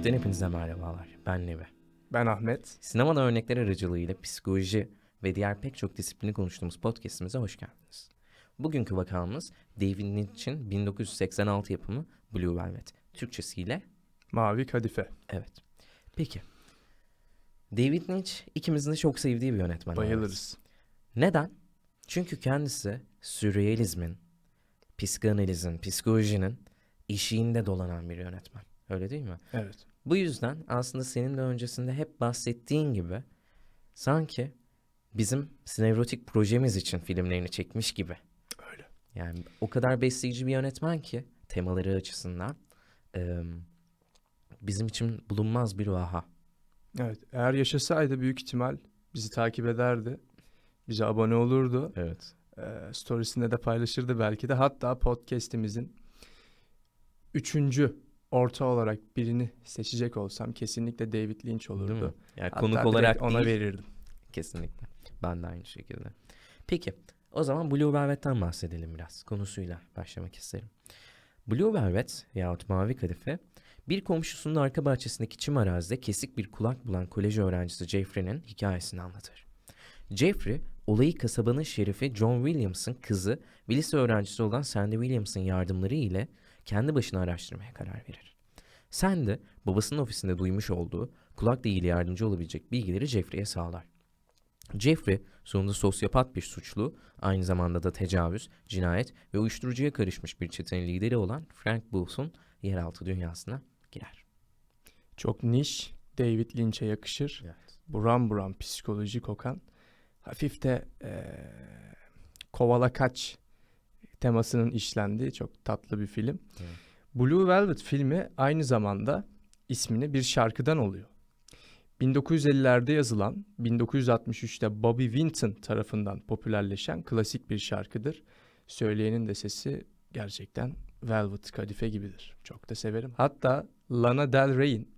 Örnekten hepinize merhabalar. Ben Nevi. Ben Ahmet. Sinemadan örnekler aracılığıyla psikoloji ve diğer pek çok disiplini konuştuğumuz podcastimize hoş geldiniz. Bugünkü vakamız David Lynch'in 1986 yapımı Blue Velvet. Türkçesiyle Mavi Kadife. evet. Peki. David Lynch ikimizin de çok sevdiği bir yönetmen. Bayılırız. Neden? Çünkü kendisi sürrealizmin, psikanalizin, psikolojinin eşiğinde dolanan bir yönetmen. Öyle değil mi? Evet. Bu yüzden aslında senin de öncesinde hep bahsettiğin gibi sanki bizim sinevrotik projemiz için filmlerini çekmiş gibi. Öyle. Yani o kadar besleyici bir yönetmen ki temaları açısından eee, bizim için bulunmaz bir vaha. Evet. Eğer yaşasaydı büyük ihtimal bizi takip ederdi. Bize abone olurdu. Evet. Ee, storiesinde de paylaşırdı belki de. Hatta podcast'imizin üçüncü orta olarak birini seçecek olsam kesinlikle David Lynch olurdu. Değil mi? Yani Hatta konuk olarak ona değil, verirdim. kesinlikle. Ben de aynı şekilde. Peki o zaman Blue Velvet'ten bahsedelim biraz. Konusuyla başlamak isterim. Blue Velvet yahut Mavi Kadife bir komşusunun arka bahçesindeki çim arazide kesik bir kulak bulan kolej öğrencisi Jeffrey'nin hikayesini anlatır. Jeffrey, olayı kasabanın şerifi John Williams'ın kızı ve lise öğrencisi olan Sandy Williams'ın yardımları ile kendi başına araştırmaya karar verir. Sandy, babasının ofisinde duymuş olduğu kulakla ilgili yardımcı olabilecek bilgileri Jeffrey'e sağlar. Jeffrey sonunda sosyopat bir suçlu, aynı zamanda da tecavüz, cinayet ve uyuşturucuya karışmış bir çetenin lideri olan Frank Booth'un yeraltı dünyasına girer. Çok niş, David Lynch'e yakışır. Buram buram psikoloji kokan. Hafif de eee, kovala kaç temasının işlendiği çok tatlı bir film. Evet. Blue Velvet filmi aynı zamanda ismini bir şarkıdan oluyor. 1950'lerde yazılan, 1963'te Bobby Vinton tarafından popülerleşen klasik bir şarkıdır. Söyleyenin de sesi gerçekten Velvet Kadife gibidir. Çok da severim. Hatta Lana Del Rey'in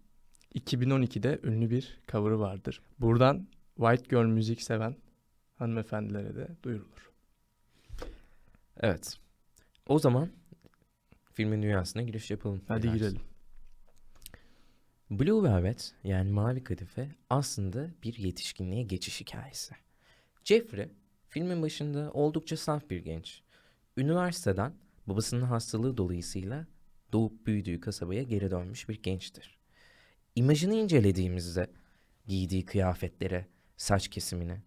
2012'de ünlü bir cover'ı vardır. Buradan White Girl müzik seven hanımefendilere de duyurulur. Evet. O zaman filmin dünyasına giriş yapalım. Hadi Dilersen. girelim. Blue Velvet yani Mavi Kadife aslında bir yetişkinliğe geçiş hikayesi. Jeffrey filmin başında oldukça saf bir genç. Üniversiteden babasının hastalığı dolayısıyla doğup büyüdüğü kasabaya geri dönmüş bir gençtir. İmajını incelediğimizde giydiği kıyafetlere, saç kesimini,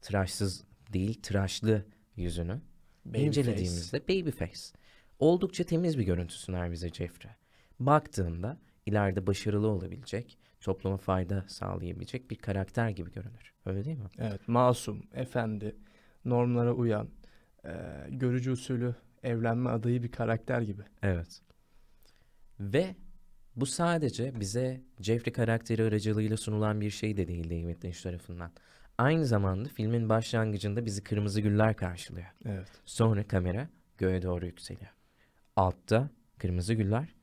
tıraşsız değil tıraşlı yüzünü Baby incelediğimizde babyface. Oldukça temiz bir görüntü sunar bize Jeffrey. Baktığında ileride başarılı olabilecek, topluma fayda sağlayabilecek bir karakter gibi görünür. Öyle değil mi? Evet, masum, efendi, normlara uyan, e, görücü usulü evlenme adayı bir karakter gibi. Evet. Ve bu sadece bize Jeffrey karakteri aracılığıyla sunulan bir şey de değil David Lynch tarafından. Aynı zamanda filmin başlangıcında bizi kırmızı güller karşılıyor. Evet. Sonra kamera göğe doğru yükseliyor. Altta kırmızı güller,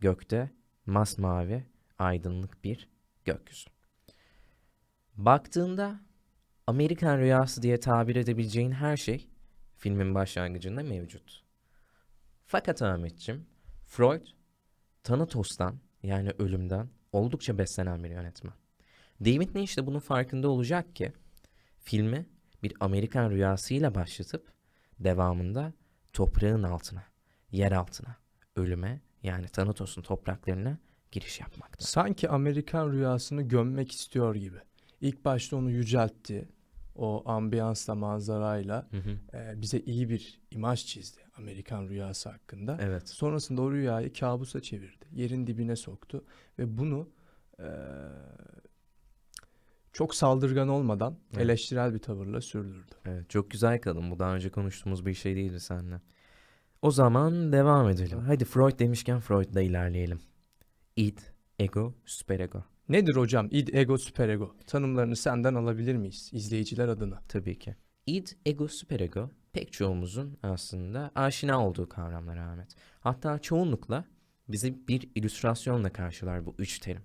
gökte masmavi aydınlık bir gökyüzü. Baktığında Amerikan rüyası diye tabir edebileceğin her şey filmin başlangıcında mevcut. Fakat Ahmetçim, Freud, Thanatos'tan yani ölümden oldukça beslenen bir yönetmen. David Lynch de bunun farkında olacak ki filmi bir Amerikan rüyasıyla başlatıp devamında toprağın altına, yer altına, ölüme yani Thanatos'un topraklarına giriş yapmakta. Sanki Amerikan rüyasını gömmek istiyor gibi. İlk başta onu yüceltti. O ambiyansla, manzarayla Hı hı. e, bize iyi bir imaj çizdi Amerikan rüyası hakkında. Evet. Sonrasında o rüyayı kabusa çevirdi. Yerin dibine soktu ve bunu e, çok saldırgan olmadan Evet. eleştirel bir tavırla sürdürdü. Evet, çok güzel kadın. Bu daha önce konuştuğumuz bir şey değildi seninle. O zaman devam edelim. Hadi Freud demişken Freud'la ilerleyelim. Id, ego, süperego. Nedir hocam id, ego, süperego? Tanımlarını senden alabilir miyiz izleyiciler adına? Tabii ki. Id, ego, süperego pek çoğumuzun aslında aşina olduğu kavramlar Ahmet. Hatta çoğunlukla bizi bir illüstrasyonla karşılar bu üç terim.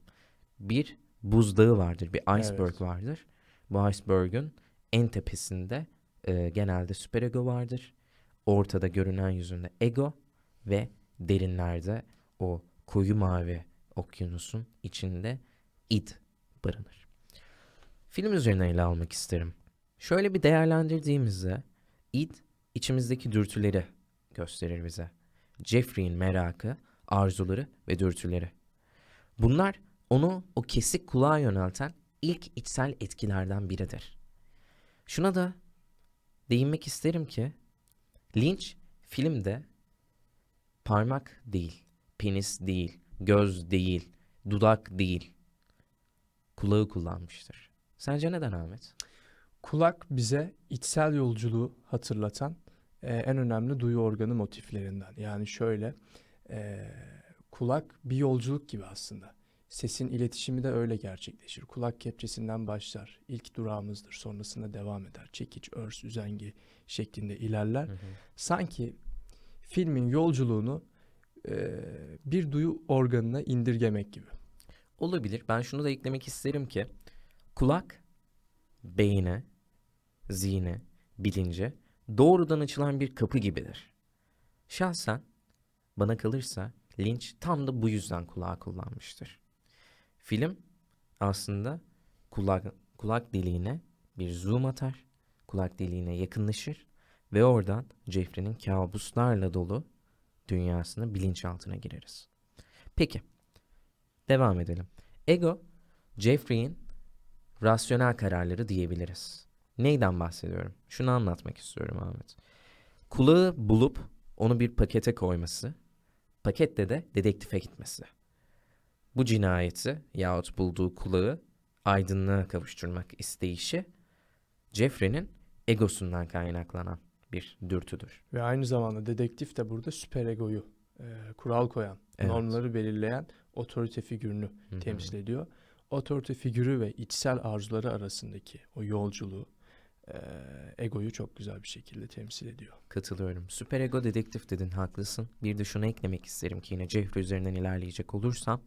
Bir buzdağı vardır, bir iceberg Evet. vardır. Bu iceberg'ün en tepesinde e, genelde süperego vardır. Ortada görünen yüzünde ego ve derinlerde o koyu mavi okyanusun içinde id barınır. Film üzerine ele almak isterim. Şöyle bir değerlendirdiğimizde id içimizdeki dürtüleri gösterir bize. Jeffrey'in merakı, arzuları ve dürtüleri. Bunlar onu o kesik kulağa yönelten ilk içsel etkilerden biridir. Şuna da değinmek isterim ki Lynch filmde parmak değil, penis değil, göz değil, dudak değil, kulağı kullanmıştır. Sence neden Ahmet? Kulak bize içsel yolculuğu hatırlatan e, en önemli duyu organı motiflerinden. Yani şöyle e, kulak bir yolculuk gibi aslında. Sesin iletişimi de öyle gerçekleşir. Kulak kepçesinden başlar. İlk durağımızdır. Sonrasında devam eder. Çekiç, örs, üzengi şeklinde ilerler. Sanki filmin yolculuğunu e, bir duyu organına indirgemek gibi. Olabilir. Ben şunu da eklemek isterim ki kulak beyine, zihne, bilince doğrudan açılan bir kapı gibidir. Şahsen bana kalırsa Lynch tam da bu yüzden kulağı kullanmıştır. Film aslında kulak, kulak deliğine bir zoom atar, kulak deliğine yakınlaşır ve oradan Jeffrey'nin kabuslarla dolu dünyasına bilinçaltına gireriz. Peki, devam edelim. Ego, Jeffrey'in rasyonel kararları diyebiliriz. Neyden bahsediyorum? Şunu anlatmak istiyorum Ahmet. Kulağı bulup onu bir pakete koyması, pakette de dedektife gitmesi. Bu cinayeti yahut bulduğu kulağı aydınlığa kavuşturmak isteyişi Jeffrey'nin egosundan kaynaklanan bir dürtüdür. Ve aynı zamanda dedektif de burada süperegoyu e, kural koyan, Evet. normları belirleyen otorite figürünü Hı hı. temsil ediyor. Otorite figürü ve içsel arzuları arasındaki o yolculuğu e, egoyu çok güzel bir şekilde temsil ediyor. Katılıyorum. Süper ego dedektif dedin haklısın. Bir de şunu eklemek isterim ki yine Jeffrey üzerinden ilerleyecek olursam.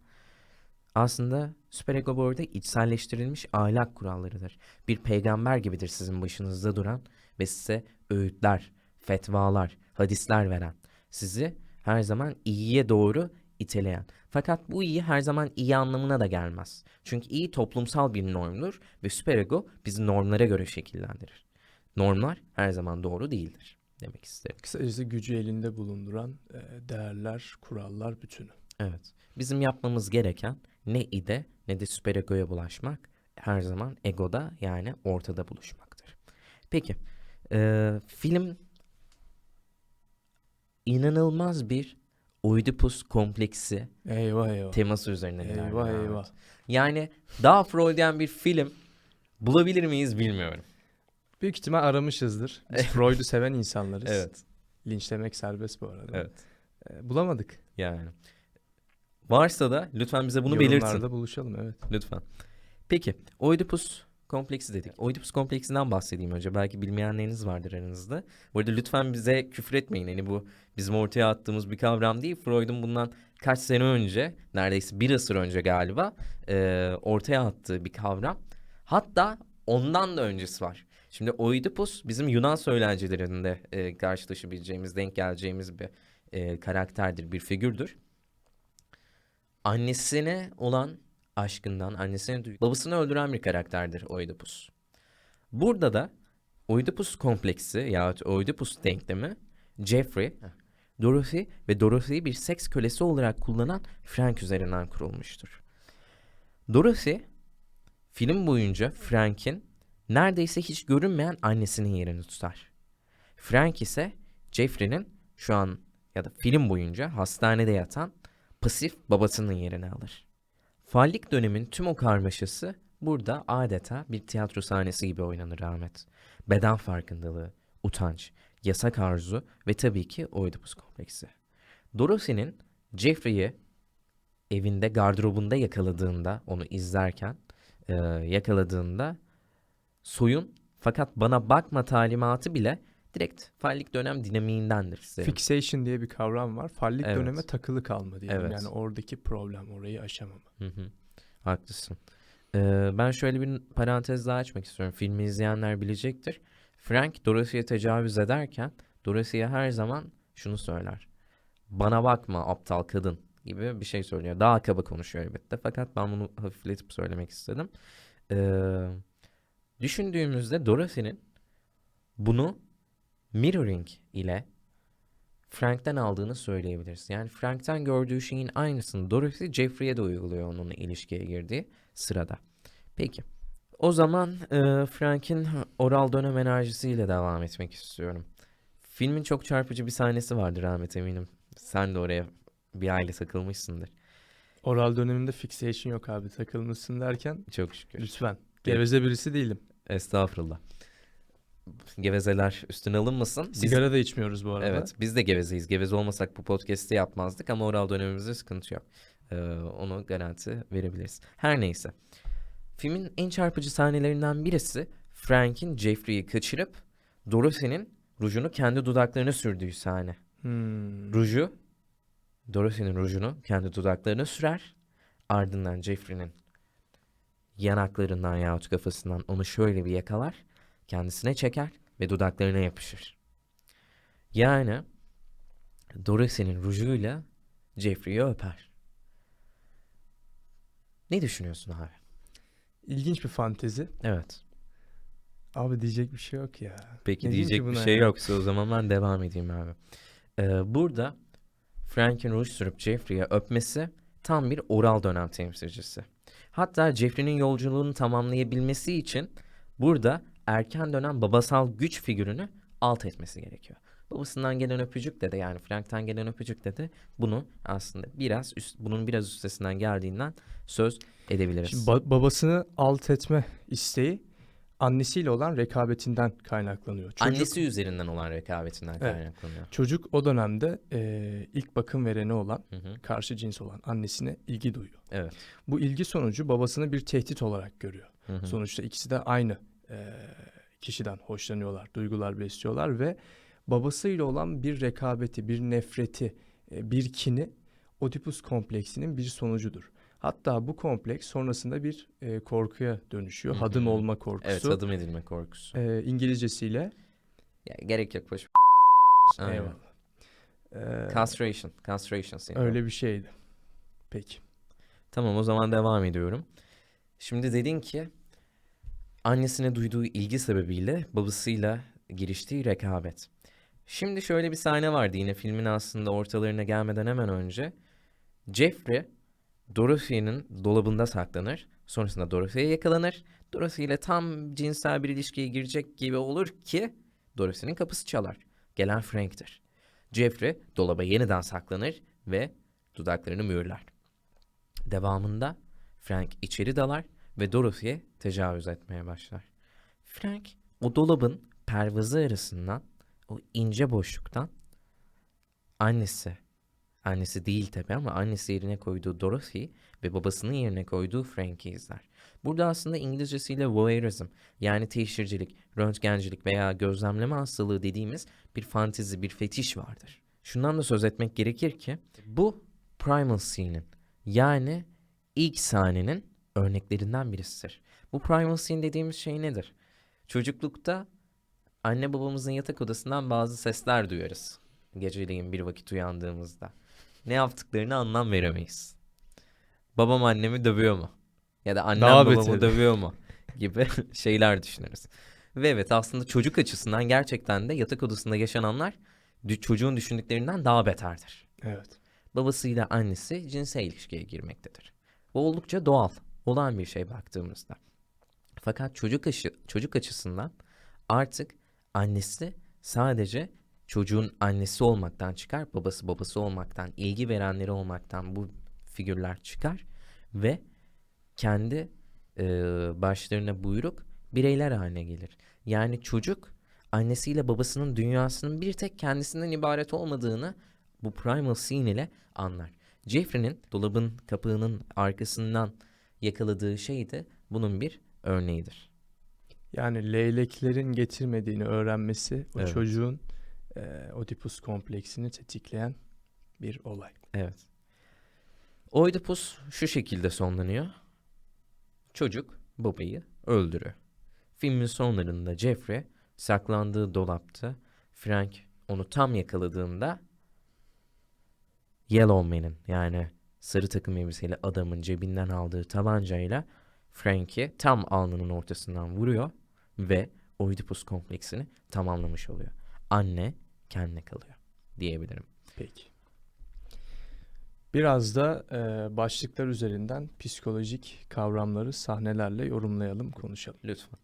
Aslında süper ego bu arada içselleştirilmiş ahlak kurallarıdır. Bir peygamber gibidir sizin başınızda duran ve size öğütler, fetvalar, hadisler veren. Sizi her zaman iyiye doğru iteleyen. Fakat bu iyi her zaman iyi anlamına da gelmez. Çünkü iyi toplumsal bir normdur ve süperego bizi normlara göre şekillendirir. Normlar her zaman doğru değildir demek isterim. Kısacası gücü elinde bulunduran değerler, kurallar bütünü. Evet. Bizim yapmamız gereken ne ide ne de süperegoya bulaşmak. Her zaman egoda yani ortada buluşmaktır. Peki. eee, film inanılmaz bir Oedipus kompleksi Eyvah eyvah. teması ilerliyor. eyvah eyvah. Yani daha Freudian bir film bulabilir miyiz bilmiyorum. Büyük ihtimal aramışızdır. Biz Freud'u seven insanlarız. Evet. Linçlemek serbest bu arada. Evet. E, bulamadık. Yani. Varsa da lütfen bize bunu Yorumlarda belirtin. buluşalım evet. Lütfen. Peki. Oedipus kompleksi dedik. Oedipus kompleksinden bahsedeyim önce. Belki bilmeyenleriniz vardır aranızda. Bu arada lütfen bize küfür etmeyin. Hani bu bizim ortaya attığımız bir kavram değil. Freud'un bundan kaç sene önce, neredeyse bir asır önce galiba e, ortaya attığı bir kavram. Hatta ondan da öncesi var. Şimdi Oedipus bizim Yunan söylencelerinde e, karşılaşabileceğimiz, denk geleceğimiz bir e, karakterdir, bir figürdür. Annesine olan aşkından, annesine babasını öldüren bir karakterdir Oedipus. Burada da Oedipus kompleksi yahut Oedipus denklemi Jeffrey, Dorothy ve Dorothy'yi bir seks kölesi olarak kullanan Frank üzerinden kurulmuştur. Dorothy film boyunca Frank'in neredeyse hiç görünmeyen annesinin yerini tutar. Frank ise Jeffrey'nin şu an ya da film boyunca hastanede yatan pasif babasının yerini alır. Fallik dönemin tüm o karmaşası burada adeta bir tiyatro sahnesi gibi oynanır Ahmet. Beden farkındalığı, utanç, yasak arzu ve tabii ki Oedipus kompleksi. Dorothy'nin Jeffrey'i evinde gardırobunda yakaladığında onu izlerken e, yakaladığında soyun fakat bana bakma talimatı bile direkt fallik dönem dinamiğindendir. size. Fixation diye bir kavram var. Fallik Evet. döneme takılı kalma diyelim. Evet. Yani oradaki problem, orayı aşamama. Hı hı. Haklısın. Ee, ben şöyle bir parantez daha açmak istiyorum. Filmi izleyenler bilecektir. Frank Dorothy'ye tecavüz ederken Dorothy'ye her zaman şunu söyler. Bana bakma aptal kadın gibi bir şey söylüyor. Daha kaba konuşuyor elbette fakat ben bunu hafifletip söylemek istedim. Ee, düşündüğümüzde Dorothy'nin bunu mirroring ile Frank'ten aldığını söyleyebiliriz. Yani Frank'ten gördüğü şeyin aynısını Dorothy Jeffrey'e de uyguluyor onunla ilişkiye girdiği sırada. Peki. O zaman e, Frank'in oral dönem enerjisiyle devam etmek istiyorum. Filmin çok çarpıcı bir sahnesi vardır Ahmet eminim. Sen de oraya bir aile takılmışsındır. Oral döneminde fixation yok abi takılmışsın derken Çok şükür. lütfen. Geveze birisi değilim. Estağfurullah. Gevezeler üstüne alınmasın. Biz- Sigara da içmiyoruz bu arada. Evet biz de gevezeyiz. Geveze olmasak bu podcast'i yapmazdık ama oral dönemimizde sıkıntı yok. Ee, onu garanti verebiliriz. Her neyse. Filmin en çarpıcı sahnelerinden birisi Frank'in Jeffrey'i kaçırıp Dorothy'nin rujunu kendi dudaklarına sürdüğü sahne. Hmm. Ruju, Dorothy'nin rujunu kendi dudaklarına sürer. Ardından Jeffrey'nin yanaklarından yahut kafasından onu şöyle bir yakalar. Kendisine çeker ve dudaklarına yapışır. Yani Dorothy'nin rujuyla Jeffrey'i öper. Ne düşünüyorsun abi? İlginç bir fantezi. Evet. Abi diyecek bir şey yok ya. Peki Ne diyecek bir şey ya? yoksa o zaman ben devam edeyim abi. Ee, burada Frank'in ruj sürüp Jeffrey'e öpmesi tam bir oral dönem temsilcisi. Hatta Jeffrey'nin yolculuğunu tamamlayabilmesi için burada erken dönem babasal güç figürünü alt etmesi gerekiyor. Babasından gelen öpücük de de yani Frank'tan gelen öpücük de de bunu aslında biraz üst, bunun biraz üstesinden geldiğinden söz edebiliriz. Şimdi ba- babasını alt etme isteği annesiyle olan rekabetinden kaynaklanıyor. Çocuk, Annesi üzerinden olan rekabetinden Evet. kaynaklanıyor. çocuk o dönemde e, ilk bakım vereni olan, Hı hı. karşı cins olan annesine ilgi duyuyor. Evet. Bu ilgi sonucu babasını bir tehdit olarak görüyor. Hı hı. Sonuçta ikisi de aynı e, kişiden hoşlanıyorlar, duygular besliyorlar ve babasıyla olan bir rekabeti, bir nefreti, e, bir kini Oedipus kompleksinin bir sonucudur. Hatta bu kompleks sonrasında bir e, korkuya dönüşüyor. Hı hı. Hadım olma korkusu. Evet adım edilme korkusu. E, İngilizcesiyle Ya, gerek yok boş. Eyvallah. Castration. Castration sendromu. öyle bir şeydi. Peki. Tamam o zaman devam ediyorum. Şimdi dedin ki annesine duyduğu ilgi sebebiyle babasıyla giriştiği rekabet. Şimdi şöyle bir sahne vardı yine filmin aslında ortalarına gelmeden hemen önce. Jeffrey Dorothy'nin dolabında saklanır. Sonrasında Dorothy'ye yakalanır. Dorothy ile tam cinsel bir ilişkiye girecek gibi olur ki Dorothy'nin kapısı çalar. Gelen Frank'tir. Jeffrey dolaba yeniden saklanır ve dudaklarını mühürler. Devamında Frank içeri dalar ve Dorothy'ye tecavüz etmeye başlar. Frank o dolabın pervazı arasından o ince boşluktan annesi annesi değil tabi ama annesi yerine koyduğu Dorothy ve babasının yerine koyduğu Frank'i izler. Burada aslında İngilizcesiyle voyeurism yani teşhircilik, röntgencilik veya gözlemleme hastalığı dediğimiz bir fantezi, bir fetiş vardır. Şundan da söz etmek gerekir ki bu primal scene'in yani ilk sahnenin örneklerinden birisidir. Bu primal scene dediğimiz şey nedir? Çocuklukta anne babamızın yatak odasından bazı sesler duyarız. Geceleyin bir vakit uyandığımızda. Ne yaptıklarını anlam veremeyiz. Babam annemi dövüyor mu? Ya da annem Daha babamı beteri. dövüyor mu? Gibi şeyler düşünürüz. Ve evet aslında çocuk açısından gerçekten de yatak odasında yaşananlar çocuğun düşündüklerinden daha beterdir Evet. babasıyla annesi cinsel ilişkiye girmektedir. Bu oldukça doğal, olan bir şey baktığımızda. Fakat çocuk aşı, çocuk açısından artık annesi sadece çocuğun annesi olmaktan çıkar, babası babası olmaktan, ilgi verenleri olmaktan bu figürler çıkar ve kendi e, başlarına buyruk bireyler haline gelir. Yani çocuk annesiyle babasının dünyasının bir tek kendisinden ibaret olmadığını bu primal scene ile anlar. Jeffrey'nin dolabın kapağının arkasından yakaladığı şey de bunun bir örneğidir. Yani leyleklerin getirmediğini öğrenmesi o Evet. çocuğun e, Oedipus kompleksini tetikleyen bir olay. Evet. Oedipus şu şekilde sonlanıyor. Çocuk babayı öldürüyor. Filmin sonlarında Jeffrey saklandığı dolapta Frank onu tam yakaladığında Yellowman'in yani sarı takım elbiseli adamın cebinden aldığı tabancayla Frank'i tam alnının ortasından vuruyor ve Oedipus kompleksini tamamlamış oluyor. Anne kendine kalıyor diyebilirim. Peki. Biraz da e, başlıklar üzerinden psikolojik kavramları sahnelerle yorumlayalım, konuşalım. Lütfen.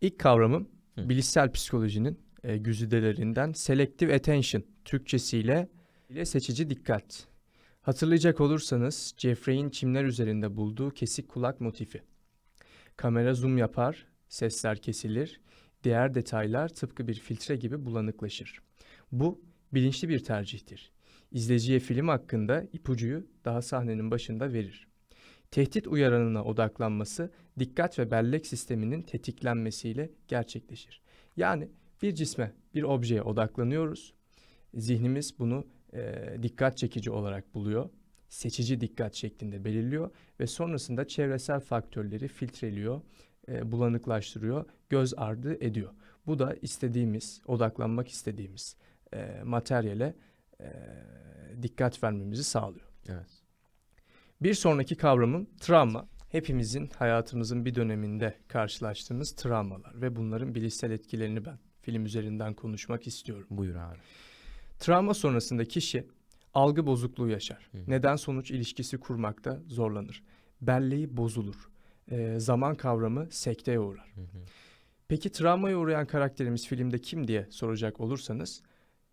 İlk kavramım Hı. bilişsel psikolojinin e, güzidelerinden selective attention, Türkçesiyle ile seçici dikkat. Hatırlayacak olursanız Jeffrey'in çimler üzerinde bulduğu kesik kulak motifi. Kamera zoom yapar, sesler kesilir, diğer detaylar tıpkı bir filtre gibi bulanıklaşır. Bu bilinçli bir tercihtir. İzleyiciye film hakkında ipucuyu daha sahnenin başında verir. Tehdit uyaranına odaklanması dikkat ve bellek sisteminin tetiklenmesiyle gerçekleşir. Yani bir cisme, bir objeye odaklanıyoruz. Zihnimiz bunu e, dikkat çekici olarak buluyor. Seçici dikkat şeklinde belirliyor ve sonrasında çevresel faktörleri filtreliyor, e, bulanıklaştırıyor, göz ardı ediyor. Bu da istediğimiz, odaklanmak istediğimiz e, materyale e, dikkat vermemizi sağlıyor. Evet. Bir sonraki kavramım travma. Hepimizin hayatımızın bir döneminde karşılaştığımız travmalar ve bunların bilişsel etkilerini ben film üzerinden konuşmak istiyorum. Buyur abi. Travma sonrasında kişi algı bozukluğu yaşar. Hı. Neden sonuç ilişkisi kurmakta zorlanır. Belleği bozulur. Ee, zaman kavramı sekteye uğrar. Hı hı. Peki travmaya uğrayan karakterimiz filmde kim diye soracak olursanız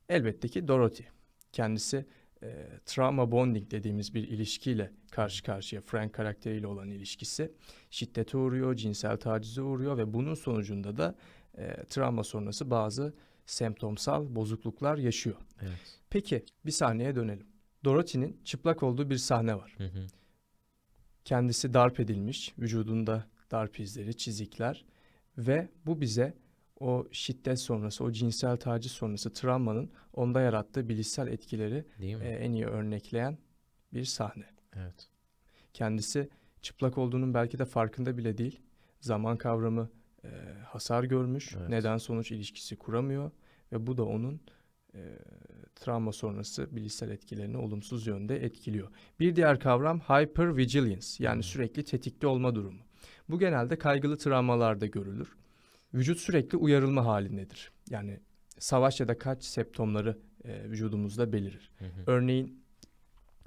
elbette ki Dorothy. Kendisi e, trauma bonding dediğimiz bir ilişkiyle karşı karşıya Frank karakteriyle olan ilişkisi şiddete uğruyor, cinsel tacize uğruyor ve bunun sonucunda da e, travma sonrası bazı semptomsal bozukluklar yaşıyor. Evet. Peki bir sahneye dönelim. Dorothy'nin çıplak olduğu bir sahne var. Hı hı. Kendisi darp edilmiş, vücudunda darp izleri, çizikler ve bu bize o şiddet sonrası, o cinsel taciz sonrası travmanın onda yarattığı bilişsel etkileri e, en iyi örnekleyen bir sahne. evet. Kendisi çıplak olduğunun belki de farkında bile değil. Zaman kavramı e, hasar görmüş, Evet. neden sonuç ilişkisi kuramıyor ve bu da onun e, travma sonrası bilişsel etkilerini olumsuz yönde etkiliyor. Bir diğer kavram hypervigilance yani Hmm. sürekli tetikte olma durumu. Bu genelde kaygılı travmalarda görülür. Vücut sürekli uyarılma halindedir. Yani savaş ya da kaç septomları e, vücudumuzda belirir. Hı hı. Örneğin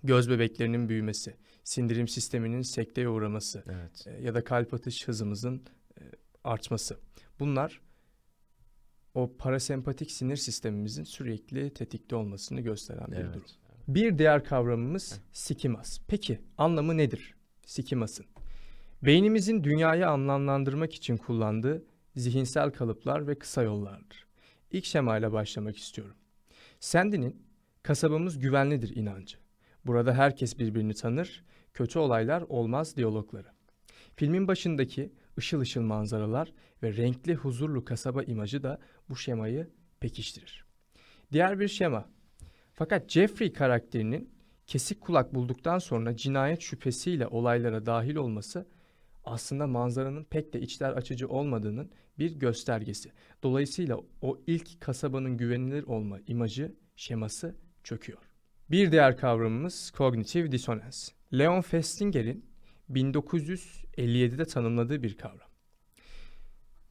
göz bebeklerinin büyümesi, sindirim sisteminin sekteye uğraması Evet. e, ya da kalp atış hızımızın artması. Bunlar o parasempatik sinir sistemimizin sürekli tetikte olmasını gösteren bir Evet. durum. Bir diğer kavramımız sikimas. Peki anlamı nedir sikimasın? Beynimizin dünyayı anlamlandırmak için kullandığı zihinsel kalıplar ve kısa yollardır. İlk şemayla başlamak istiyorum. Sandy'nin kasabamız güvenlidir inancı. Burada herkes birbirini tanır, kötü olaylar olmaz diyalogları. Filmin başındaki ışıl ışıl manzaralar ve renkli huzurlu kasaba imajı da bu şemayı pekiştirir. Diğer bir şema. Fakat Jeffrey karakterinin kesik kulak bulduktan sonra cinayet şüphesiyle olaylara dahil olması aslında manzaranın pek de içler açıcı olmadığının bir göstergesi. Dolayısıyla o ilk kasabanın güvenilir olma imajı, şeması çöküyor. Bir diğer kavramımız kognitif dissonans. Leon Festinger'in 1957'de tanımladığı bir kavram.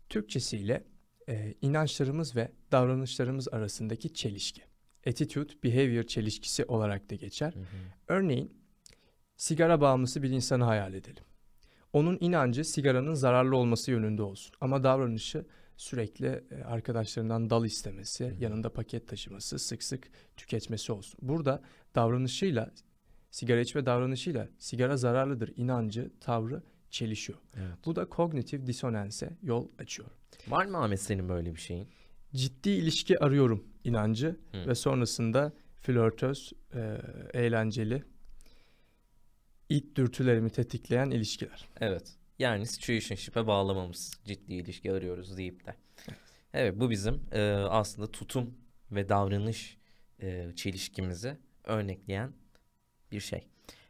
Türkçesiyle e, inançlarımız ve davranışlarımız arasındaki çelişki. Attitude behavior çelişkisi olarak da geçer. Hı hı. Örneğin sigara bağımlısı bir insanı hayal edelim. Onun inancı sigaranın zararlı olması yönünde olsun ama davranışı sürekli e, arkadaşlarından dal istemesi, hı. yanında paket taşıması, sık sık tüketmesi olsun. Burada davranışıyla sigara içme davranışıyla sigara zararlıdır inancı, tavrı çelişiyor. Evet. Bu da kognitif disonanse yol açıyor. Var mı Ahmet senin böyle bir şeyin? Ciddi ilişki arıyorum inancı Hı. ve sonrasında flörtöz, e, eğlenceli, it dürtülerimi tetikleyen ilişkiler. Evet. Yani situationship'e bağlamamız ciddi ilişki arıyoruz deyip de. Evet bu bizim e, aslında tutum ve davranış e, çelişkimizi örnekleyen bir şey.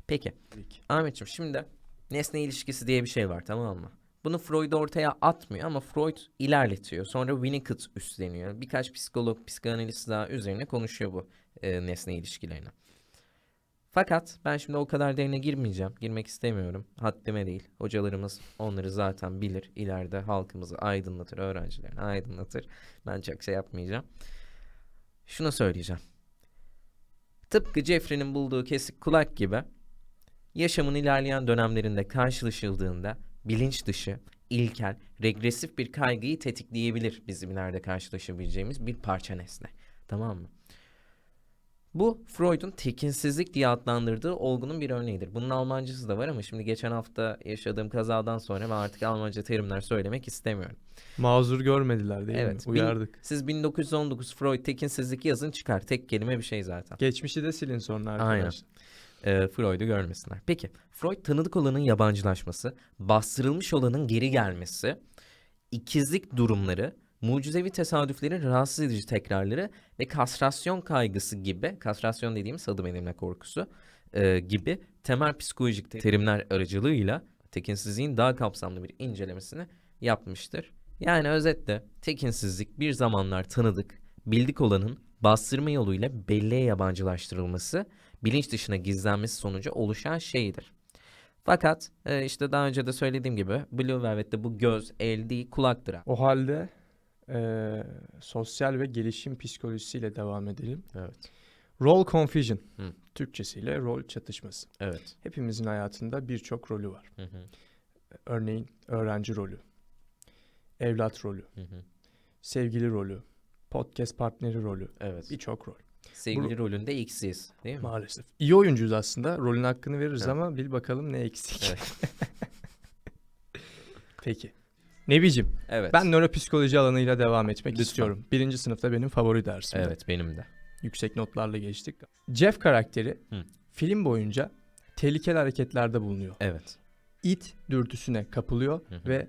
Peki Peki. Ahmetciğim şimdi nesne ilişkisi diye bir şey var tamam mı? Bunu Freud ortaya atmıyor ama Freud ilerletiyor. Sonra Winnicott üstleniyor. Birkaç psikolog, psikanalist daha üzerine konuşuyor bu e, nesne ilişkilerini. Fakat ben şimdi o kadar derine girmeyeceğim. Girmek istemiyorum. Haddime değil. Hocalarımız onları zaten bilir. İleride halkımızı aydınlatır, öğrencilerini aydınlatır. Ben çok şey yapmayacağım. Şunu söyleyeceğim. Tıpkı Jeffrey'nin bulduğu kesik kulak gibi yaşamın ilerleyen dönemlerinde karşılaşıldığında bilinç dışı, ilkel, regresif bir kaygıyı tetikleyebilir bizim ileride karşılaşabileceğimiz bir parça nesne. Tamam mı? Bu Freud'un tekinsizlik diye adlandırdığı olgunun bir örneğidir. Bunun Almancası da var ama şimdi geçen hafta yaşadığım kazadan sonra ben artık Almanca terimler söylemek istemiyorum. Mazur görmediler değil Evet, mi? bin- Uyardık. Siz 1919 Freud tekinsizlik yazın çıkar. Tek kelime bir şey zaten. Geçmişi de silin sonra Aynen. arkadaşlar. e, Freud'u görmesinler. Peki Freud tanıdık olanın yabancılaşması, bastırılmış olanın geri gelmesi, ikizlik durumları, mucizevi tesadüflerin rahatsız edici tekrarları ve kastrasyon kaygısı gibi, kastrasyon dediğimiz adım edilme korkusu e, gibi temel psikolojik te- terimler aracılığıyla tekinsizliğin daha kapsamlı bir incelemesini yapmıştır. Yani özetle tekinsizlik bir zamanlar tanıdık, bildik olanın bastırma yoluyla belleğe yabancılaştırılması bilinç dışına gizlenmesi sonucu oluşan şeydir. Fakat e, işte daha önce de söylediğim gibi Blue Velvet'te bu göz, el değil kulaktır. O halde eee, sosyal ve gelişim psikolojisiyle devam edelim. Evet. Role confusion. Hı. Türkçesiyle rol çatışması. Evet. Hepimizin hayatında birçok rolü var. Hı hı, Örneğin öğrenci rolü, evlat rolü, hı hı. sevgili rolü, podcast partneri rolü, Evet. birçok rol. Sevgili rolünde X'siz değil mi? Maalesef. İyi oyuncuyuz aslında. Rolün hakkını veririz Evet. ama bil bakalım ne eksik. Evet. Peki. Nebicim, Evet. ben nöropsikoloji alanıyla devam etmek Lütfen. istiyorum. Birinci sınıfta benim favori dersim. Evet benim de. Yüksek notlarla geçtik. Jeff karakteri Hı. film boyunca tehlikeli hareketlerde bulunuyor. Evet. it dürtüsüne kapılıyor Hı hı. ve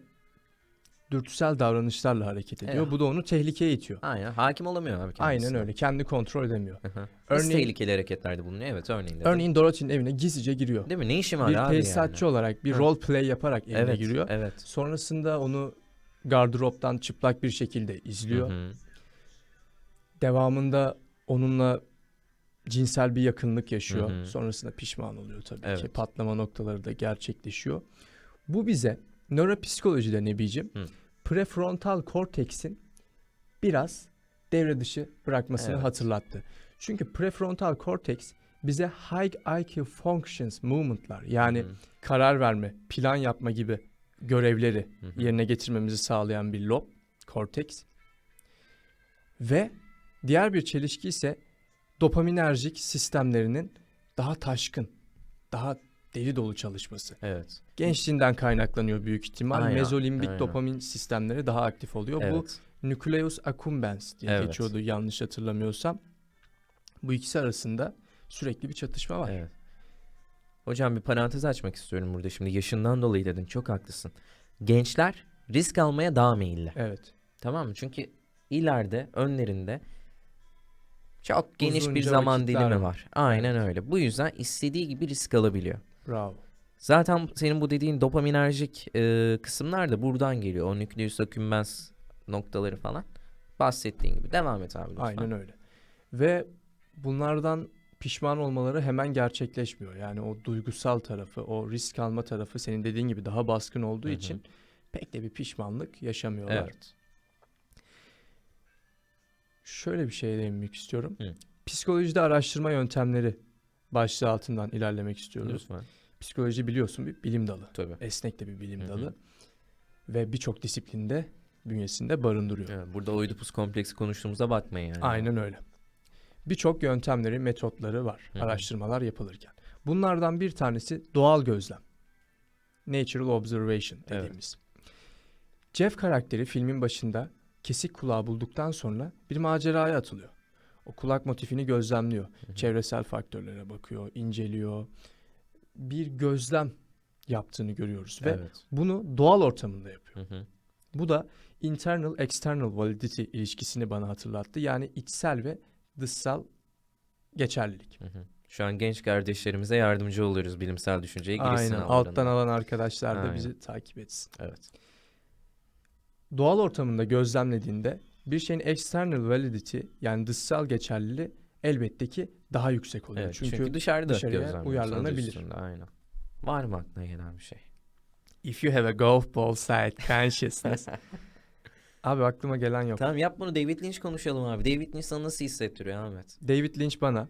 dürtüsel davranışlarla hareket ediyor. Evet. Bu da onu tehlikeye itiyor. Aynen. Hakim olamıyor abi kendisine. Aynen öyle. Kendi kontrol edemiyor. Örneğin- tehlikeli hareketlerde bulunuyor? Evet örneğin. dedim. Örneğin Dorothy'nin evine gizlice giriyor. Değil mi? Ne işin var Bir abi tesisatçı yani? olarak bir Hı. role play yaparak evine Evet. giriyor. Evet. Sonrasında onu gardıroptan çıplak bir şekilde izliyor. Hı hı. Devamında onunla cinsel bir yakınlık yaşıyor. Hı hı. Sonrasında pişman oluyor tabii ki. Evet. Patlama noktaları da gerçekleşiyor. Bu bize nöropsikolojide Nebicim Hı. prefrontal korteksin biraz devre dışı bırakmasını Evet. hatırlattı. Çünkü prefrontal korteks bize high IQ functions movement'lar yani Hı karar verme, plan yapma gibi görevleri hı. yerine getirmemizi sağlayan bir lob, korteks. Ve diğer bir çelişki ise dopaminerjik sistemlerinin daha taşkın, daha deli dolu çalışması. Evet. Gençliğinden kaynaklanıyor büyük ihtimal. Aynen, Mezolimbik aynen. dopamin sistemleri daha aktif oluyor. Bu Evet. nucleus accumbens diye Evet. geçiyordu yanlış hatırlamıyorsam. Bu ikisi arasında sürekli bir çatışma var. Evet. Hocam bir parantez açmak istiyorum burada şimdi. Yaşından dolayı dedin. Çok haklısın. Gençler risk almaya daha meyilli. Evet. Tamam mı? Çünkü ileride önlerinde çok geniş bir Uzunca zaman vakitler dilimi var. var. Aynen öyle. Bu yüzden istediği gibi risk alabiliyor. Bravo. Zaten senin bu dediğin dopaminerjik e, kısımlar da buradan geliyor. O nucleus accumbens noktaları falan. Bahsettiğin gibi. Devam et abi lütfen. Aynen öyle. Ve bunlardan pişman olmaları hemen gerçekleşmiyor. Yani o duygusal tarafı, o risk alma tarafı senin dediğin gibi daha baskın olduğu Hı hı. için pek de bir pişmanlık yaşamıyorlar. Evet. Şöyle bir şeye değinmek istiyorum. Hı. Psikolojide araştırma yöntemleri başlığı altından ilerlemek istiyoruz. Lütfen. Psikoloji biliyorsun bir bilim dalı. Tabii. Esnek de bir bilim Hı hı. dalı. Ve birçok disiplinde bünyesinde barındırıyor. Evet, burada Oedipus kompleksi konuştuğumuza bakmayın yani. Aynen öyle. Birçok yöntemleri, metotları var Hı hı. araştırmalar yapılırken. Bunlardan bir tanesi doğal gözlem. Natural observation Evet. dediğimiz. Jeff karakteri filmin başında kesik kulağı bulduktan sonra bir maceraya atılıyor. O kulak motifini gözlemliyor. Hı hı. Çevresel faktörlere bakıyor, inceliyor. Bir gözlem yaptığını görüyoruz ve Evet. bunu doğal ortamında yapıyor. Hı hı. Bu da internal external validity ilişkisini bana hatırlattı. Yani içsel ve dışsal geçerlilik. Hı hı. Şu an genç kardeşlerimize yardımcı oluyoruz bilimsel düşünceye girişsin Aynen. Alttan alan arkadaşlar da Aynen. bizi takip etsin. Evet. Doğal ortamında gözlemlediğinde bir şeyin external validity yani dışsal geçerliliği elbette ki daha yüksek oluyor. Evet, çünkü, çünkü, dışarıda dışarıya uyarlanabilir. üstünde, Aynen. Var mı aklına gelen bir şey? if you have a golf ball side consciousness. Abi aklıma gelen yok. Tamam yap bunu David Lynch konuşalım abi. David Lynch sana nasıl hissettiriyor Ahmet? David Lynch bana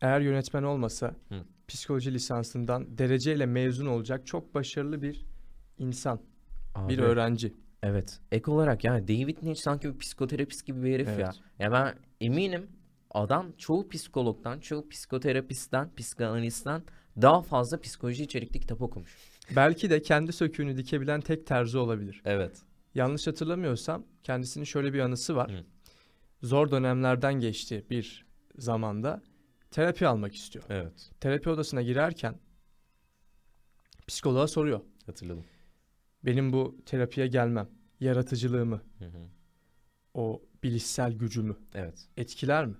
eğer yönetmen olmasa Hı. psikoloji lisansından dereceyle mezun olacak çok başarılı bir insan, Abi, bir öğrenci. Evet. Ek olarak yani David Lynch sanki bir psikoterapist gibi bir herif ya. Evet. Ya ben eminim adam çoğu psikologdan, çoğu psikoterapistten, psikanalistten daha fazla psikoloji içerikli kitap okumuş. Belki de kendi söküğünü dikebilen tek terzi olabilir. Evet. Yanlış hatırlamıyorsam kendisinin şöyle bir anısı var. Hı. Zor dönemlerden geçti bir zamanda terapi almak istiyor. Evet. Terapi odasına girerken psikoloğa soruyor. Hatırladım. Benim bu terapiye gelmem, yaratıcılığımı, Hı hı. o bilişsel gücümü Evet. etkiler mi?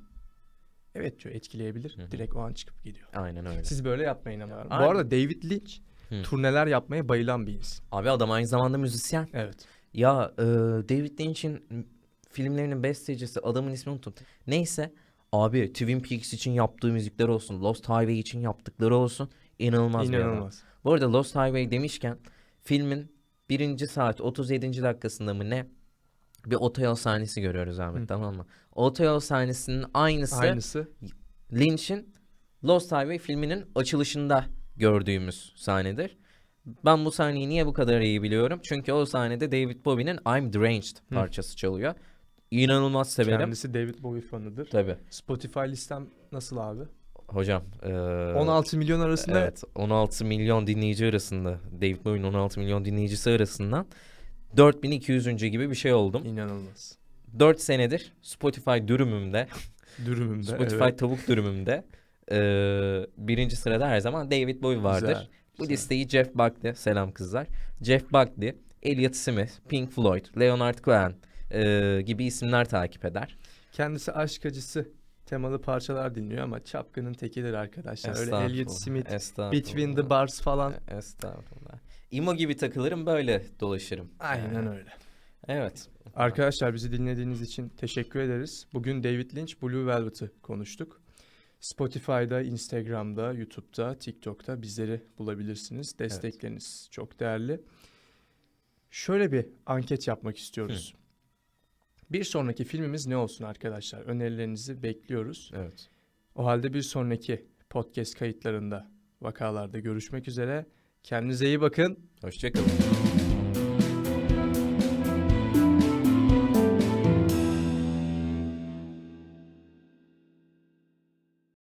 Evet diyor etkileyebilir. Hı hı. Direkt o an çıkıp gidiyor. Aynen öyle. Siz böyle yapmayın ama. Bu Aynen. arada David Lynch Hı. turneler yapmaya bayılan bir insan. Abi adam aynı zamanda müzisyen. Evet. Ya e, David Lynch'in filmlerinin bestecisi adamın ismini unuttum. Neyse abi Twin Peaks için yaptığı müzikler olsun, Lost Highway için yaptıkları olsun inanılmaz. İnanılmaz. Bu arada Lost Highway demişken filmin birinci saat 37. dakikasında mı ne bir otoyol sahnesi görüyoruz Ahmet Hı. tamam mı? Otoyol sahnesinin aynısı, Aynısı. Lynch'in Lost Highway filminin açılışında gördüğümüz sahnedir. Ben bu sahneyi niye bu kadar iyi biliyorum? Çünkü o sahnede David Bowie'nin I'm Deranged Hı. parçası çalıyor. İnanılmaz severim. Kendisi David Bowie fanıdır. Tabii. Spotify listem nasıl abi? Hocam. eee, 16 milyon arasında Evet 16 milyon dinleyici arasında David Bowie'nin 16 milyon dinleyicisi arasından 4200. gibi bir şey oldum. inanılmaz. 4 senedir Spotify dürümümde, Dürümümde. Spotify evet. tavuk dürümümde eee, birinci sırada her zaman David Bowie vardır. Güzel, Bu güzel. listeyi Jeff Buckley, selam kızlar. Jeff Buckley, Elliot Smith, Pink Floyd, Leonard Cohen eee, gibi isimler takip eder. Kendisi aşk acısı temalı parçalar dinliyor ama çapkının tekidir arkadaşlar. Öyle Elliot Smith. Between the Bars falan. Estağfurullah. İmo gibi takılırım böyle dolaşırım. Aynen Ee, öyle. Evet. Arkadaşlar bizi dinlediğiniz için teşekkür ederiz. Bugün David Lynch Blue Velvet'ı konuştuk. Spotify'da, Instagram'da, YouTube'da, TikTok'ta bizleri bulabilirsiniz. Destekleriniz çok değerli. Şöyle bir anket yapmak istiyoruz. Bir sonraki filmimiz ne olsun arkadaşlar? Önerilerinizi bekliyoruz. Evet. O halde bir sonraki podcast kayıtlarında, vakalarda görüşmek üzere. Kendinize iyi bakın. Hoşçakalın.